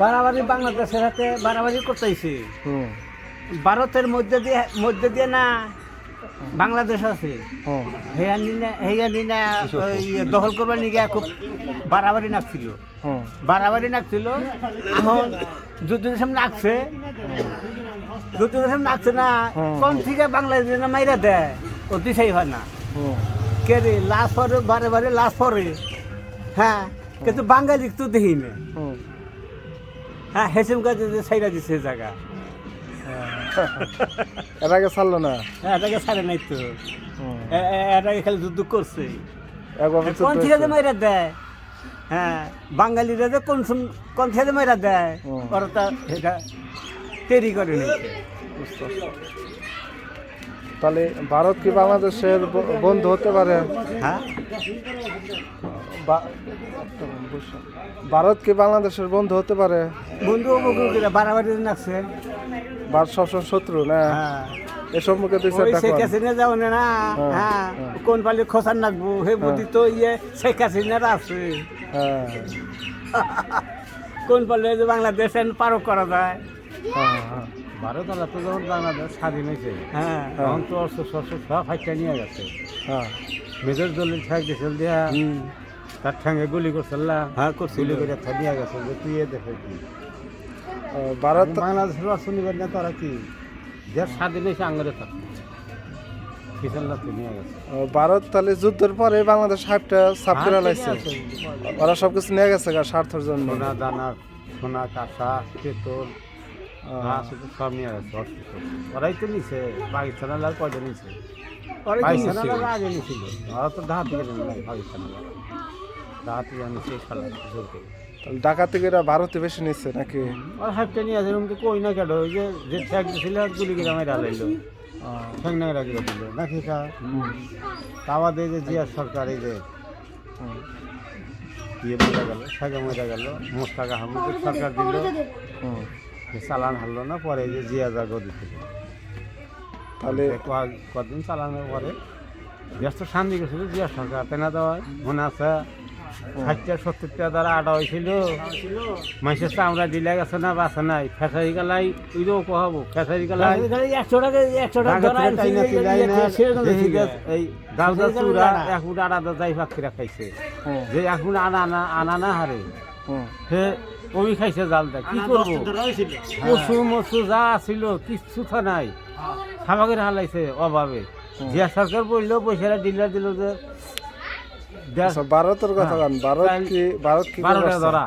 বাড়াবাড়ি বাংলাদেশের হাতে বাড়াবাড়ি করতেছে। ভারতের মধ্যে দিয়ে মধ্যে দিয়ে না বাংলাদেশ আছে। হেয়া নিনা হেয়া নিনা দখল করবার নিয়ে খুব বাড়াবাড়ি নাকছিল। বাড়াবাড়ি নাকছিল। এখন যুদ্ধের সামনে নাকছে। যুদ্ধের সামনে নাকছে না। কোন থেকে বাংলাদেশ না মাইরা দেয় ও দিশাই হয় না। কে রে লাশ পরে বারে বারে লাশ পরে। হ্যাঁ কিন্তু বাঙালি তো দেখি না। হ্যাঁ হেসেম যে সাইরা দিছে জায়গা। এর আগে ছাড়লো না? হ্যাঁ এটাকে ছাড়ে নাই তো। এটাকে খালি যুদ্ধ করছে। কোন থেকে মাইরা দেয়। হ্যাঁ বাঙালিরা যে কোন কোন থেকে মাইরা দেয়। ওরা তা এটা তৈরি করে তাহলে ভারত কি বাংলাদেশের বন্ধু হতে পারে? হ্যাঁ। ভারত কি বাংলাদেশের বন্ধু হতে পারে? বন্ধু বাড়াবাড়ি ভারত সবসময় শত্রু না? হ্যাঁ। এ সম্পর্কে দুই ওই চারটা শেখ হাসিনা যাও না না হ্যাঁ, হ্যাঁ হ্যাঁ। কোন পালি খোসার নাকবো হে বুদ্ধি তো ইয়ে শেখ হাসিনার আছে। হ্যাঁ। কোন পালে যে বাংলাদেশ পারক করা যায়। হ্যাঁ হ্যাঁ। ভারত আলাদা তো যখন বাংলাদেশ স্বাধীন হয়েছে হ্যাঁ। তখন তো সব নিয়ে গেছে। হ্যাঁ। মেজর দলের ঠেক দিয়েছিল দিয়া। তার ঠ্যাঙ্গে গুলি করছিলাম হ্যাঁ করছিল। গুলি করে থা নিয়ে গেছে। যে তুই এ দেখে কি? ভারত বাংলাদেশের অর্থনীতি না তারা কি? দেশ স্বাধীন হয়েছে আঙ্গরে ও, ভারত তাহলে যুদ্ধের পরে বাংলাদেশ হাইপটা সাফ করে লাইছে। ওরা সবকিছু নিয়ে গেছে স্বার্থের জন্য। সোনা দানা সোনা কাঁসা পেতল সব নিয়ে গেছে ওরাই তো নিছে পাকিস্তান আর কয়টা নিছে। আগে নিছিল। ওরা তো ঢাকা থেকে নেই পাকিস্তান ঢাকা থেকে নিছে খেলা জোর করে। তাহলে ডাকাতি করে ভারতে বেশি নিচ্ছে নাকি? আর হাইপটা নিয়ে আছে তো কই না কেন ওই যে যে ঠেক দিছিল আর গুলি করে মেরা লাইলো আহ, ঠেক না মেরা করে দিল নাকি কা তাওয়া দিয়ে যে জিয়া সরকার এই যে ইয়ে মরে গেল ঠেকে মরে গেল মোস্তাক আহমদ সরকার দিল। চালান হারলো না পরে যে জিয়া যা গদি থেকে। তাহলে কদিন চালানোর পরে ব্যস্ত শান্তি গেছিল জিয়া সরকার তাই না দেওয়া মনে আছে ষাটটা সত্তরটা দ্বারা আটা হয়েছিল। মাসের চামড়া দিলে গেছে না বাসে নাই। ফেসারি গালাই ওইটাও কহাবো ফেসারি গালাই একশো টাকা একশো টাকা যে এই দাউদা ফেসারি চূড়া গালাই না। এক ফুট আড়া যাই পাখিরা খাইছে। যে এক ফুট আনা আনা আনা না হারে। সে ওই খাইছে জালটা? কি করব? কচু মচু যা ছিল কিচ্ছু তো নাই। সাবাগের হালাইছে অভাবে। জিয়া সরকার বলল পয়সাটা ডিলার দিল যে আচ্ছা, ভারতের কথা হ্যাঁ। গান ভারত কি ভারত কি ধরা।